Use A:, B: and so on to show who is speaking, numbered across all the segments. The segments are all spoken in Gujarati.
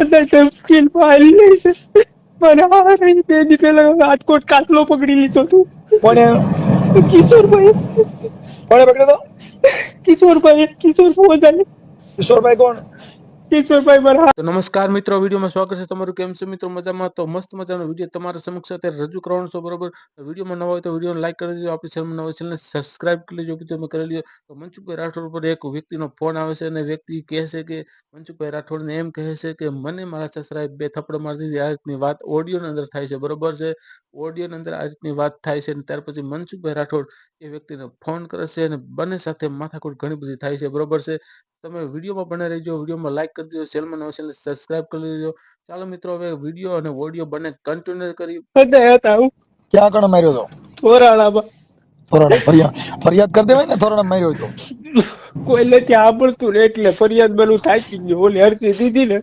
A: તપકીલ ફાડી લે છે મને આ બે દી પહેલા રાજકોટ કાટલો પકડી લીધો તું
B: પણ
A: કિશોરભાઈ.
B: પણ પકડ્યો તો?
A: કિશોરભાઈ કિશોર ફોજાને
B: કિશોરભાઈ કોણ?
A: કિશોરભાઈ
C: નમસ્કાર મિત્રો, વિડીયોમાં સ્વાગત છે તમારું. કેમ છે મિત્રો? મજામાં? તો મસ્ત મજાનો વીડિયો તમારા સમક્ષ અત્યારે રજૂ કરવાનો છે, બરોબર? વિડીયોમાં નવો હોય તો વિડીયોને લાઈક કરી દેજો, આપણી ચેનલ નવો ચેનલને સબસ્ક્રાઇબ કરી લેજો તમે કરી લ્યો તો મનસુખભાઈ રાઠોડ ઉપર એક વ્યક્તિનો ફોન આવે છે અને વ્યક્તિ કહે છે કે, મનસુખભાઈ રાઠોડને એમ કહે છે કે, મને મારા સસરાએ બે થપ્પડ મારી દીધી. આ રીતની વાત ઓડિયોની અંદર થાય છે. બરોબર છે? ઓડિયોની અંદર આ રીતની વાત થાય છે અને ત્યાર પછી મનસુખભાઈ રાઠોડ એ વ્યક્તિને ફોન કરે છે અને બંને સાથે માથાકૂટ ઘણી બધી થાય છે. બરોબર છે? તમે વિડીયોમાં બને રહેજો વિડીયોમાં લાઇક કરી દેજો ચેનલમાં નવા ચેનલ સબસ્ક્રાઇબ કરી દેજો. ચાલો મિત્રો હવે વીડિયો અને ઓડિયો બંને કન્ટિન્યુ કરી
A: બધા હતા હું.
B: ક્યાં કણ માર્યો તો?
A: થોરાળામાં
B: થોરાણા ફરિયાદ ફરિયાદ કરી દેવાય ને થોરાણા માર્યો તો.
A: કોઈ નથી સાંભળતું ને એટલે ફરિયાદ બનું થાકી ગયો. ઓલી અરજી દીધી ને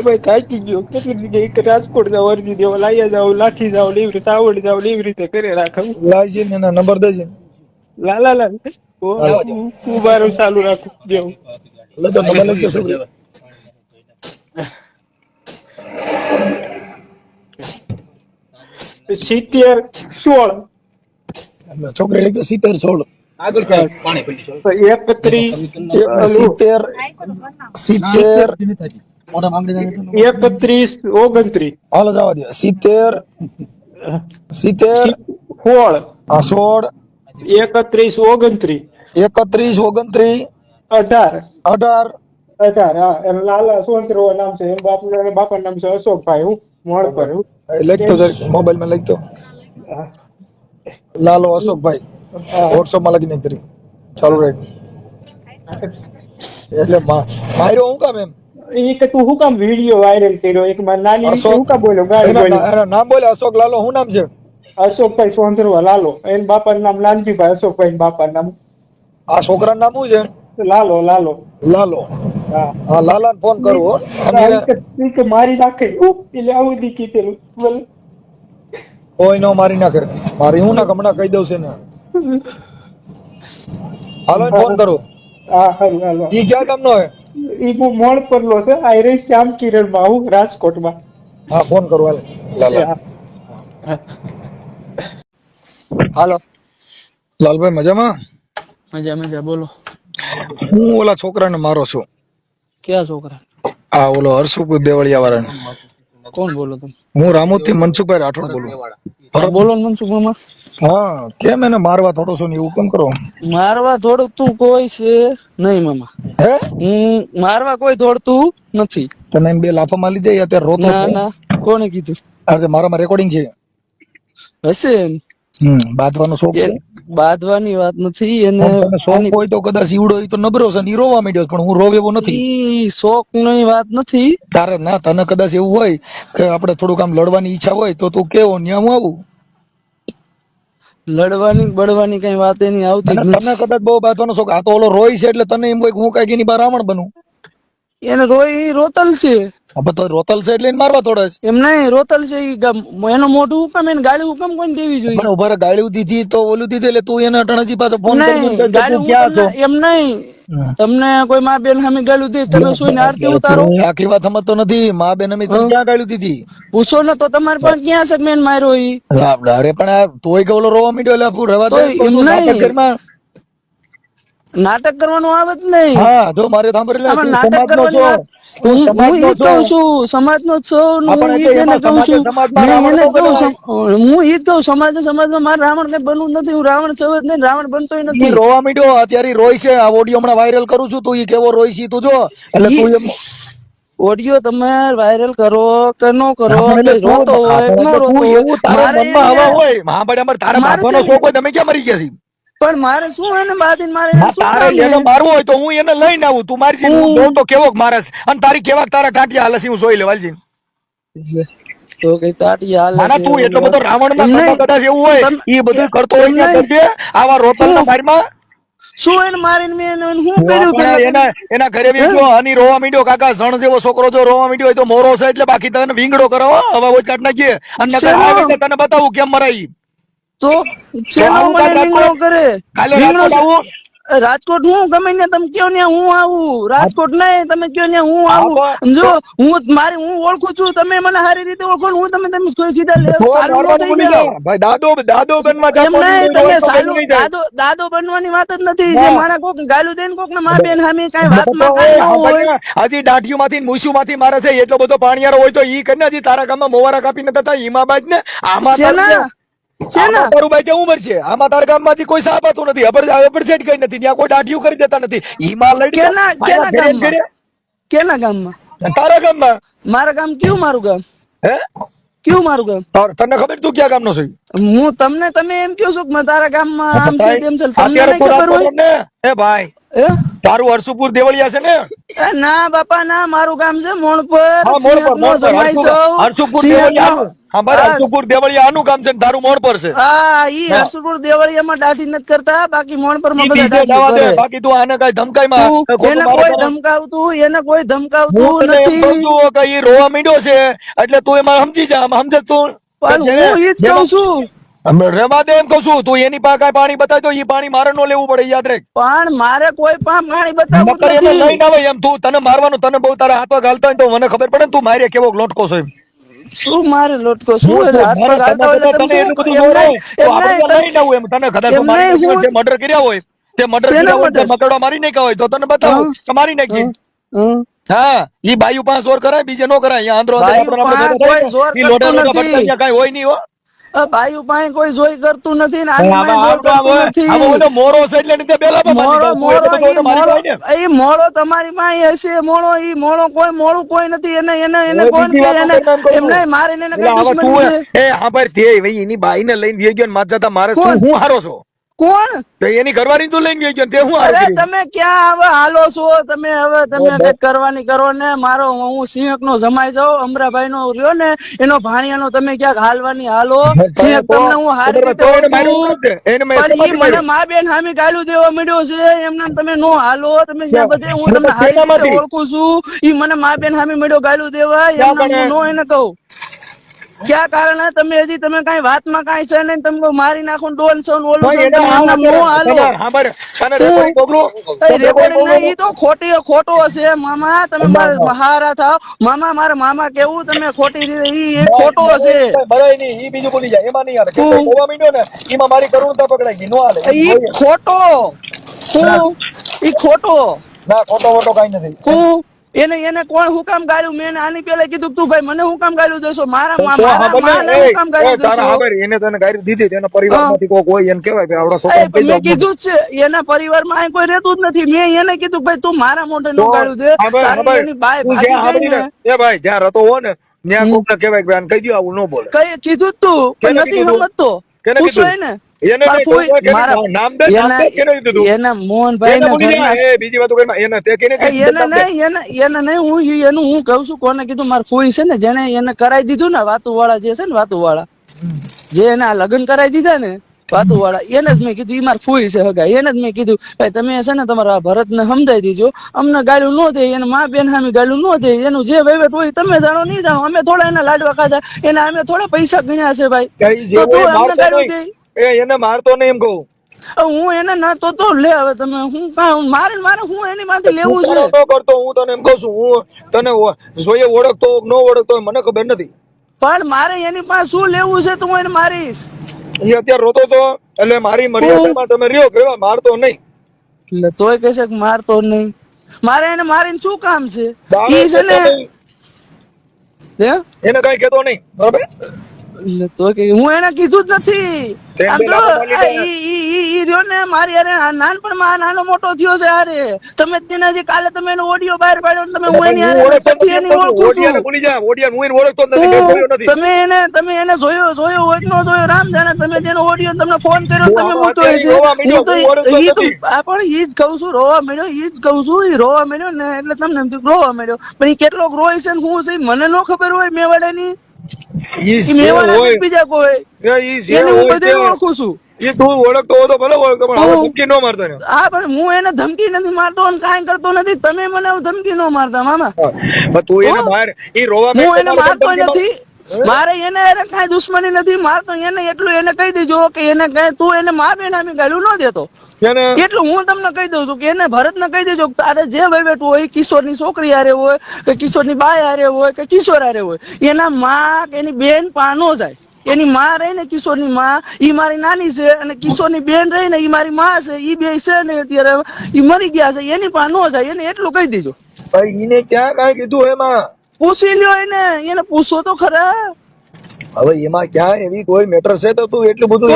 A: એ ભાઈ થાકી ગયો. કેટલી જગ્યાએ એક રાજકોટ જાવ અરજી દેવા લાયા જાવ લાઠી જાવ ને એવી રીતે આવડી જાવ ને એવી રીતે કરે રાખું.
B: લાવજે ને એના નંબર દેજે.
A: લાલા લા હું હું મારું ચાલુ રાખું
B: જેવું
A: સિત્તેર સોળ.
B: છોકરી લખજો સિત્તેર સોળ.
A: એકત્રીસ
B: સિત્તેર સિત્તેર
A: એકત્રીસ ઓગણત્રીસ.
B: હાલો જવા દે. સિત્તેર સિત્તેર
A: સોળ.
B: આ સોળ
A: એકત્રીસ ઓગણત્રીસ
B: એકત્રીસ ઓગણત્રીસ
A: અઢાર.
B: અઢાર.
A: અઢાર હા. એમ લાલા સોંતરો નામ છે. એમ બાપુ બાપા નામ છે અશોકભાઈ. હું મોડ પર હું.
B: લખતો મોબાઈલમાં લખતો
A: હા.
B: લાલો અશોકભાઈ.
A: હા.
B: વોટ્સઅપમાં લખી નાખ ચાલુ રહે એટલે માર્યો હું કામ એમ?
A: એ કે તું હું કામ વીડિયો વાયરલ કર્યો? એક માં નાની અશોક કામ બોલ્યો? ગાડી
B: બોલ્યો
A: બોલી
B: નામ બોલે અશોક લાલો. શું નામ છે?
A: અશોકભાઈ સોંદરવા લાલો. એન બાપાનું નામ લાલજીભાઈ અશોકભાઈ બાપા નામ.
B: આ છોકરાનું નામ શું છે?
A: લાલો લાલો.
B: લાલો.
A: હા.
B: લાલા ફોન કરવો.
A: કે- મારી નાખે. એટલે આવું દી કીધેલું. બોલ.
B: કોઈ નો મારી નાખે. મારી હું ના હમણાં કહી દઉં છે ને. હાલો ફોન કરો.
A: હા હારું હાલો.
B: ઈ ક્યાં કામ નો હે
A: ઈ હું મોણ પરલો છે. આ રહી શ્યામ કિરણમાં હું રાજકોટમાં.
B: હા ફોન કરો હાલ. લાલા.
A: હા.
D: હાલો.
B: લાલભાઈ મજામાં?
D: મજા મજા બોલો.
B: હું ઓલા છોકરાને મારો છું.
D: કયા છોકરા?
B: આ ઓલો હર્ષુક દેવળિયા વાળાને
D: કોણ બોલો તમે?
B: હું રામોદથી મનસુખભાઈ રાઠોડ બોલું.
D: બોલો ને મનસુખ મામા
B: હા કેમ એને મારવા થોડો છો ને એવું કેમ કરો?
D: મારવા દોડતું કોઈ છે નહીં મામા.
B: હે?
D: હું મારવા કોઈ દોડતું નથી.
B: તને એમ બે લાફા મારી દે અત્યારે રોતો
D: ના ના કોને કીધું?
B: આજે મારામાં રેકોર્ડિંગ છે.
D: હશે એમ.
B: બાંધવાનો શોખ છે?
D: બાંધવાની વાત નથી
B: અને શોખ હોય તો કદાચ ઈવડો તો નબરો છે ને ઈ રોવા માંડ્યો પણ હું રોવ એવો નથી.
D: શોખની વાત નથી.
B: તારે ના તને કદાચ એવું હોય કે આપણે થોડુંક આમ લડવાની ઈચ્છા હોય તો તું કેવો ન્યા હું આવું?
D: લડવાની બળવાની કઈ વાત એની આવતી તમને
B: તને કદાચ બહુ બાંધવાનો શોખ આ તો ઓલો રોય છે એટલે તને એમ હોય કે હું કઈ એની બહાર રાવણ બનું.
D: એને રોય રોતલ છે.
B: હવે તો રોતલ છે એટલે મારવા થોડા છે.
D: એમ નહીં રોતલ છે એનો મોઢું ઉપમ એને ગાળી ઉપમ કોણ દેવી જોઈએ.
B: પણ ઊભા ગાળી દીધી તો ઓલું દીધી એટલે તું એને અટણજી પાછો ફોન
D: નહીં
B: કરીને કહે કે
D: ગાળી
B: તું ક્યાં છો?
D: હુકમ ના- એમ નહીં. તમને કોઈ મા બેન સામે ગાળું દે તમે સુઈને આરતી ઉતારો.
B: તું આખી વાત સમજતો નથી. મા બેન અમે તને ક્યાં ગાળું દીધી?
D: પૂછો ને તો તમારે પણ ક્યાં છે મેન માર્યો ઈ?
B: અરે પણ આ તોય ઓલો રોવા મીડ્યો એટલે આપું
D: રવા એમ નહીં.
B: નાટક
D: કરવાનું આવે જ નહીં.
B: હા જો મારે સાંભળી લે તું
D: નાટક કરવાની
B: છો.
D: હું ઈ
B: છો.
D: કહું છું સમાજનો છું
B: હા,
D: ઈ એને કહું છું. મેં એને કહું છું હું ઈ જ કહું સમાજ સમાજમાં મારે રાવણ કઈ બનવું નથી હું રાવણ સૌ જ નહીં રાવણ બનતોય
B: ઈ
D: નથી.
B: રોવા માંડ્યો અત્યારે રોય છે આ ઓડિયો હમણાં વાયરલ કરું છું તું ઈ કેવો રોય છે તું જો. એટલે તું એમ
D: ઓડિયો તમે વાયરલ કરો કે નો કરો રોતો હોય નો રોતો હોય. મારે
B: હવા હોય. હા અમારે તારા બાપાનો શોખ હોય તમે ક્યાં મરી ગયા છીએ?
D: પણ મારે શું એને બાંધીને મારે
B: હા, તારે એને મારવું હોય તો હું એને લઈને આવું તું મારી છે હું જોઉં તો કેવો મારે છે. અને તારી કેવા તારા ટાંટિયા હાલે છે હું જોઈ લેવાલ છે
D: તો કે તાટી હાલે છે
B: તું એટલો બધો
D: રાવણમાં.
B: કદાચ એવું હોય એ બધું કરતો હોય
D: ને
B: કરજે આવા રોતલ ના બારમાં
D: શું એને મારીને મેં શું કર્યું
B: એના એના ઘરે બી ગયો હની રોવા મીડ્યો કાકા સણ જેવો છોકરો જો રોવા મીડ્યો હોય તો મોરો છે એટલે બાકી તને વિંગડો કરો હો. હવે ઓજ કાઢ નાખીએ અને તને બતાવું કેમ મરાય
D: તો શેનો મને રીંગણો કરે? રીંગણો
B: રાજકોટ
D: હું? ગમે ને તમે કયો ને હું આવું. રાજકોટ નહીં તમે કયો ને હું આવું. જો હું મારી હું ઓળખું છું. તમે મને સારી રીતે ઓળખો હું તમે તમે સીધા.
B: ભાઈ દાદો દાદો બનવા
D: એમ નહીં તમે
B: જાય.
D: દાદો દાદો બનવાની વાત જ નથી. જે મારા કોક ગાલું દેન કોક ને મા બેન સામે કઈ વાતમાં કાંઈ હોય.
B: હજી દાઢીઓ માંથી મૂછું માંથી મારે છે એટલો બધો પાણીયારો હોય તો ઈ કરીને હજી તારા ગામમાં મોવારા કાપી નતા ઈમાં બાજ ને આમાં તારું ભાઈ કેવું ઉંમર છે? આમાં તારા ગામમાંથી કોઈ સાપ હતું નથી. અપરસેટ કઈ નથી. ત્યાં કોઈ દાઢીઓ કરી દેતા નથી. ઈમાં
D: કેના કેના
B: આયા ઘરે ને
D: ગામમાં? કેના ગામમાં?
B: તારા ગામમાં?
D: મારા ગામ કયું મારું ગામ?
B: હે?
D: કયું મારું ગામ?
B: તને ખબર તું ક્યાં ગામનો છે?
D: હું તમને તમે એમ કહો છો કે તારા ગામમાં આમ છે તેમ છે? તમને ખબર હોય?
B: એ ભાઈ. તારું હરસુપુર દેવળિયા છે ને?
D: ના બાપા ના મારું ગામ છે મોણપર.
B: હા મોડ પર
D: સિંહકનો
B: મોડ પર
D: જમાઈ
B: હરસુપુર દેવળિયા આનું. હા બરાબર
D: હા,
B: હરસુપુર દેવળિયા આનું ગામ છે ને તારું મોડ પર છે
D: હા ઈ
B: હા.
D: હરસુરપુર દેવળિયામાં દાઢી નથી કરતા બાકી
B: મોણપરમાં
D: બધા દાઢી કરે.
B: બાકી તું આને કઈ ધમકાઈ માં
D: એને કોઈ ધમકાવતું એને કોઈ ધમકાવતું નથી
B: રોવા મીડ્યો છે એટલે તું એમાં સમજી જા સમજે તું
D: પણ હું ઈ જ કહું છું
B: અમે દે એમ કઉ છું તું એની પાસે પાણી બતાય એ પાણી મારે નો લેવું પડે યાદ રાખ
D: પણ મારે કોઈ પણ પાણી બતાવવું નથી
B: લઈને આવે એમ તું તને મારવાનું તને બહુ તારા હાથમાં ગાલતા હોય તો મને ખબર પડે ને તું મારે કેવો લોટકો છો એમ.
D: શું મારે લોટકો? શું એટલે હાથ પગ હાલતા હોય એટલે તમે
B: એટલું બધું
D: શું-
B: ન
D: એમ
B: રહે.
D: નહીં,
B: તો આપણે
D: નહીં,
B: ત્યાં લઈ ના હોય એમ. તને કદાચ મારી
D: નહીં,
B: નાખ્યો,
D: હું-
B: જે મર્ડર કર્યા હોય તે મર્ડર કર્યા હોય મકડવા મારી નાખ્યા હોય તો તને બતાવું કે મારી નાખજે. હા ઈ બાયુ પાંચ જોર કરાય બીજે નો કરાય. અહીંયા આપણે.
D: જોર
B: અહીંયા કાંઈ હોય નહીં હો.
D: આ ઉપાય કોઈ જોઈ કરતું નથી ને નથી.
B: મોરો છે એટલે મારી ને.
D: મોળો તમારી પાસે હશે મોળો ઈ મોળો કોઈ મોળું કોઈ નથી એને એને એને કોણ કે એને? એમને મારે એને કઈ દુશ્મની છે?
B: એ હા ભાઈ તે ભાઈ એની બાઈને લઈને ગયો ને માર જતા મારે? હું હારો છો?
D: કોણ?
B: તો એની કરવાની તો લઈને ગયો તે હું
D: અરે તમે ક્યાં હવે હાલો છો? તમે હવે તમે કંઈક કરવાની કરો ને. મારો હું સિંહક નો જમાઈ જાઉં અમરાભાઈ નો રહ્યો ને એનો ભાણિયાનો તમે ક્યાંક હાલવાની હાલો. સિંહક તમને હું હારી રીતે મને મા બેન સામે ગાળું દેવા મળ્યો છે. એમને તમે નો હાલો. તમે જ્યાં બધે હું
B: મને
D: તમને હારી રીતે ઓળખું છું. ઈ મને મા બેન સામે મળ્યો ગાળું દેવા એમને હું નો એને કહું. ક્યાં કારણે? તમે હજી તમે કઈ વાતમાં કઈ છે નહીં તમને મારી નાખું ને ડોન છો ઓલું ને નો? રેકોર્ડિંગ નહીં તો ખોટી ખોટો હશે મામા. તમે મારે મહારા થાવ મામા મારા મામા કેવું? તમે ખોટી રીતે ઈ એ ખોટો હશે.
B: બરાય નહીં, ઈ બીજું બોલી જાય, એમાં નહીં આવે કેમ કે
D: હું?
B: ગોવા ને, ઈમાં મારી કરુણતા પકડાઈ ગઈ, નો હાલે.
D: ઈ ખોટો. ઈ ખોટો.
B: ના, ખોટો વોટો કઈ નથી.
D: એને એને કોણ હુકામ ગાળ્યું? મેં આની પેલા કીધું તું ભાઈ મને હુકામ ગાળ્યું દેશો મારા મારા માને હુકામ ગાળ્યું
B: તારા ખબર, એને તને ગાળી દીધી તેના પરિવારમાંથી કોક હોય એને કહેવાય કે આવડા
D: એ
B: છોકરાને
D: મેં કીધું છે એના પરિવારમાં આ કોઈ રહેતું જ નથી. મેં એને કીધું ભાઈ તું મારા મોઢે નું ગાળ્યું દે તારી એની બાય ભાગી ગઈ
B: એ ભાઈ જ્યાં રહેતો હો ને ત્યાં કોકને કહેવાય કે આને કહી દ્યો, આવું ન બોલે.
D: કઈ કીધું તું પણ નથી? સમજતો. પૂછો? એને.
B: વાતો
D: જેને એને દીધું ને વાળા જે છે ને વાતુ વાળા જે એને લગ્ન કરાઈ દીધા ને વાતુ વાળા એને જ મેં કીધું એ માર ફૂઈ છે હગા એને જ મેં કીધું ભાઈ તમે છે ને તમારા ભરત ને સમજાઈ દીજો અમને ગાળું ન દે એને મા બેન સામે ગાળું ન દે એનું જે વહીવટ હોય તમે જાણો નહીં જાણો અમે થોડા એના લાડવા ખાધા એને અમે થોડા પૈસા ગણ્યા છે ભાઈ. તો તું અમને
B: મારતો
D: દે.
B: એ એને મારતો નહીં એમ કહું.
D: હું એને ના તો તો લે હવે તમે. હું મારે મારે હું એની માંથી લેવું છે?
B: ન કરતો હું તને એમ કહું છું હું તને જોઈએ ઓળખતો ન ઓળખતો મને ખબર નથી.
D: પણ મારે એની પાસે શું લેવું છે તો હું એને મારીશ?
B: એ અત્યારે રોતો તો એટલે મારી મર્યાદામાં તમે રહ્યો કેવા મારતો નહીં.
D: એટલે તોય કહેશે કે મારતો નહીં. મારે એને મારીને શું કામ છે? ઈ છે ને?
B: એને કઈ કહેતો નહીં બરોબર?
D: તો કે હું એને કીધું જ નથી. આમ. ઈ રહ્યો ને મારી નાનપણમાં નાનો મોટો થયો છે તમે તેને હજી કાલે તમે એનો ઓડિયો બહાર પાડ્યો તમે હું એની
B: હું
D: પછી એની
B: એમ કહું છું.
D: ઓળખું છું.
B: ભૂલી જા ઓડિયાને હું એને ઓળખતો જ નથી મેં જોયો
D: હું-
B: નથી.
D: તમે એને તમે એને જોયો જોયો હોય કે જોયો રામ જાણે તમે જેનો ઓડિયો તમને ફોન કર્યો તમે હું તો ઈ તો પણ ઈ જ કહું છું રોવા મળ્યો ઈ જ કહું છું ઈ રોવા મળ્યો ને એટલે તમને એમ થયું રોવા મળ્યો પણ ઈ કેટલોક રોય છે ને હું છે મને ન ખબર હોય મેવાડાની.
B: ઈ
D: ઈ
B: જે હોય.
D: બીજા કોઈ.
B: એ ઈ જે
D: હું બધે ઓળખું છું.
B: ઈ તું ઓળખતો તો ભલે ઓળખતો પણ હવે ધમકી ન મારતો
D: હા પણ હું એને ધમકી નથી મારતો અને કાંઈ કરતો નથી. તમે મને ધમકી ન મારતા મામા.
B: તું એને
D: હું-
B: માર. એ રોવા
D: હું એને મારતો નથી. મારે એને એને કાંઈ દુશ્મની નથી મારે તો એને એટલું એને કહી દેજો કે એને કઈ તું એને મા બેન અમે ગાળું ન દેતો. એટલું હું તમને કહી દઉં છું કે એને ભરત ને કહી દેજો તારે જે વહીવટ હોય કિશોરની છોકરી હારે હોય કે કિશોરની બાય હારે હોય કે કિશોર હારે હોય એના માં કે એની બેન પા નો જાય. એની માં રહી ને કિશોરની માં ઈ મારી નાની છે અને કિશોરની બેન રહી ને ઈ મારી માં છે ઈ બે છે ને અત્યારે ઈ મરી ગયા છે એની પા નો જાય એને એટલું કહી દેજો.
B: ભાઈ ઈને ક્યાં કાંઈ કીધું એમાં?
D: પૂછી લ્યો એને એને પૂછો તો ખરા.
B: હવે એમાં ક્યાં એવી કોઈ મેટર છે તો તું એટલું બધું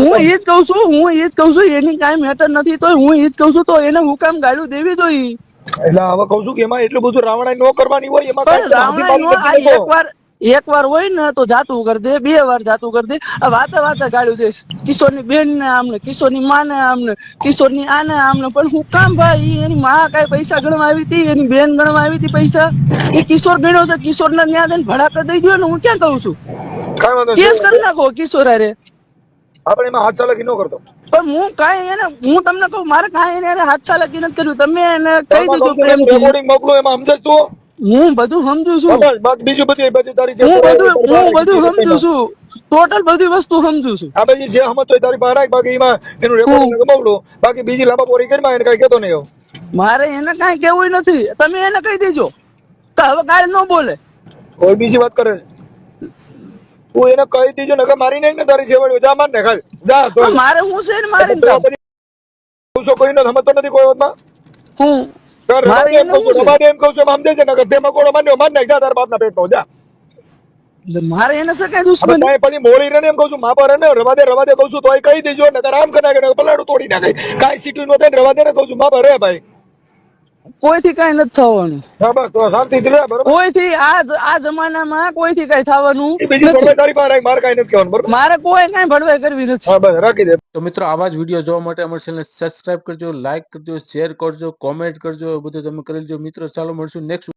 D: હું એ જ કઉ છું હું એ જ કઉ છું એની કાંઈ મેટર નથી તો હું એ જ કઉ છું તો એને હું કામ ગાડું દેવી જોઈએ.
B: એટલે હવે કઉ છું કે એમાં એટલું બધું રાવણાઈ નો કરવાની હોય એમાં
D: પણ આ એક વાર હોય ને તો જાતું કરી દે બે વાર જાતું કરી દે. આ વાતે વાતે ગાળ્યું દઈશ કિશોરની બેન ને આમને કિશોરની માં ને આમને કિશોરની આને આમને. પણ હું કામ ભાઈ એની માં કઈ પૈસા ગણવા આવી હતી એની બેન ગણવા આવી હતી પૈસા. એ કિશોર ગણ્યો છે કિશોર ને ન્યા દઈને ભડા કરી દઈ દો ને હું ક્યાં કહું છું? કેસ કરી નાખો કિશોર અરે
B: આપણે એમાં હાથ ચાલાકી ન કરતો.
D: પણ હું કાંઈ એને હું તમને કહું મારે કાંઈ એને હાથ ચાલાકી નથી કર્યું. તમે એને કહી દીધું
B: રેકોર્ડિંગ મોકલો એમાં સમજે તું.
D: હું બધું સમજુ છું.
B: બસ, બીજું બધું બધું તારી જે
D: હું બધું હું બધું સમજુ છું. ટોટલ બધી વસ્તુ સમજુ છું.
B: આ બધી જે સમજતો હોય તારી બહાર રાખ બાકી એમાં એનું રેકોર્ડિંગ ગમાવડું બાકી બીજી લાંબા પોરી કરી એને કઈ કહેતો નહીં
D: મારે એને કઈ કેવું નથી. તમે એને કહી દેજો. કે હવે કાંઈ ન બોલે.
B: કોઈ બીજી વાત કરે તું એને કહી દેજો નકર મારી નહીં ને તારી છેવડી જા માર ને ખાલી. જા
D: મારે હું છે ને મારી
B: તો બધી કહું સમજતો નથી કોઈ વાતમાં?
D: હું
B: રમાડે એમ કહું છું, રમાડે એમ કહું છું, એમાં સમજે નકર તે મકોડો માન્યો માન નાખ જા તારા બાપના પેટમાં જા.
D: મારે એને દુશ્મની?
B: પછી મોળી રને એમ કહું છું માપા રને રવા દે રવા દે કહું છું તોય કહી દેજો નકર આમ કરી નાખે પલાડું તોડી નાખે. કઈ સીટું નો થાય ને રવા દે ને કહું છું માપા રે ભાઈ.
D: કોઈથી કઈ નથી થવાનું.
B: બસ તો શાંતિથી રહે બરોબર.
D: કોઈથી આ આ જમાનામાં કોઈથી કઈ થવાનું
B: મારે કાંઈ નથી કહેવાનું બરોબર?
D: મારે કોઈ કઈ ભડવાઈ કરવી નથી.
B: હા બસ રાખી દે.
C: તો મિત્રો આવા જ વીડિયો જોવા માટે અમારી ચેનલ સબસ્ક્રાઇબ કરજો લાઈક કરજો શેર કરજો કોમેન્ટ કરજો બધું તમે કરી લેજો. મિત્રો ચાલો મળશું નેક્સ્ટ